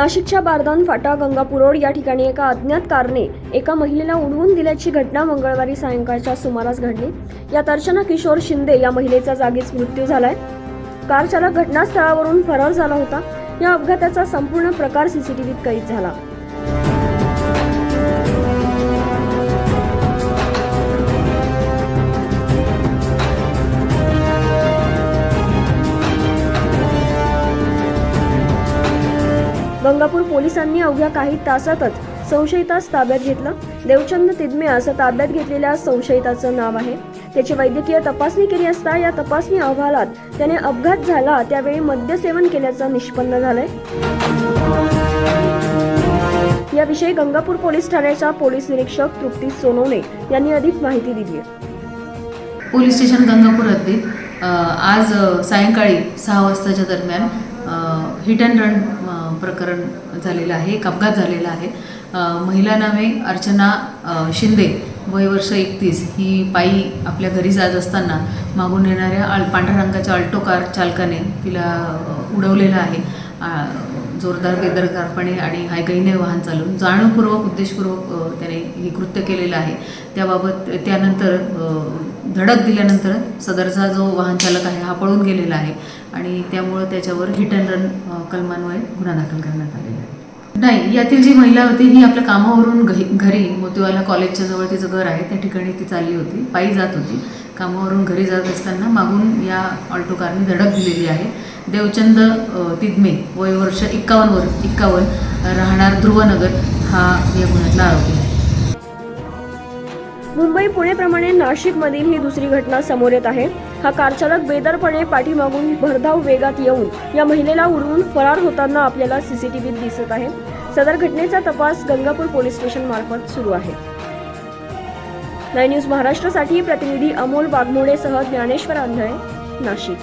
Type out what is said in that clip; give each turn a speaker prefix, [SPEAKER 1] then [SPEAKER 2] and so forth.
[SPEAKER 1] नाशिकच्या बारदान फाटा गंगापूर रोड या ठिकाणी एका अज्ञात कारने एका महिलेला उडवून दिल्याची घटना मंगळवारी सायंकाळच्या सुमारास घडली. यात अर्चना किशोर शिंदे या महिलेचा जागीच मृत्यू झालाय. कार चालक घटनास्थळावरून फरार झाला होता. या अपघाताचा संपूर्ण प्रकार सीसीटीव्हीत कैद झाला. गंगापूर पोलिसांनी अवघ्या काही तासातच संशयितास ताब्यात घेतलं. देवचंद तिदमे असं ताब्यात घेतलेल्या संशयिताचं नाव आहे. त्याची वैद्यकीय तपासणी केली असता या तपासणी अहवालात त्याने अपघात झाला त्यावेळी मद्यसेवन केल्याचं निष्पन्न झालंय. याविषयी गंगापूर पोलीस ठाण्याच्या पोलीस निरीक्षक तृप्ती सोनवणे यांनी अधिक माहिती दिली आहे.
[SPEAKER 2] पोलीस स्टेशन गंगापूर हद्दीत आज सायंकाळी सहा वाजताच्या दरम्यान हिट अँड रन प्रकरण झालेलं आहे एक अपघात झालेला आहे. महिला नावे अर्चना शिंदे वय वर्ष एकतीस. ही पायी आपल्या घरी जात असताना मागून येणाऱ्या अल पांढऱ्या रंगाच्या अल्टो कार चालकाने तिला उडवलेलं आहे. जोरदार बेदरकारपणे आणि हायकाईने वाहन चालवून जाणीवपूर्वक उद्देशपूर्वक त्याने हे कृत्य केलेलं आहे. त्याबाबत त्यानंतर धडक दिल्यानंतर सदरचा जो वाहन चालक आहे हा पळून गेलेला आहे. आणि त्यामुळं त्याच्यावर हिट अँड रन कलमान्वये गुन्हा दाखल करण्यात आलेला आहे. नाही यातील जी महिला होती ही आपल्या कामावरून घरी घरी मोतीवाला कॉलेजच्या जवळ तिचं घर आहे त्या ठिकाणी ती चालली होती पायी जात होती. कामावरून घरी जात असताना मागून या ऑल्टो कारने धडक दिलेली आहे. देवचंद तिदमे वय वर्ष एक्कावन्नवर एक्कावन्न राहणार ध्रुवनगर हा या गुन्ह्यातला आरोपी आहे.
[SPEAKER 1] मुंबई पुणेप्रमाणे नाशिकमधील ही दुसरी घटना समोर येत आहे. हा कारचालक बेदरपणे पाठीमागून भरधाव वेगात येऊन या महिलेला उडवून फरार होताना आपल्याला सीसीटीव्हीत दिसत आहे. सदर घटनेचा तपास गंगापूर पोलीस स्टेशन मार्फत सुरू आहे. नाय न्यूज महाराष्ट्रासाठी प्रतिनिधी अमोल वाघमोडेसह ज्ञानेश्वर आंधळे नाशिक.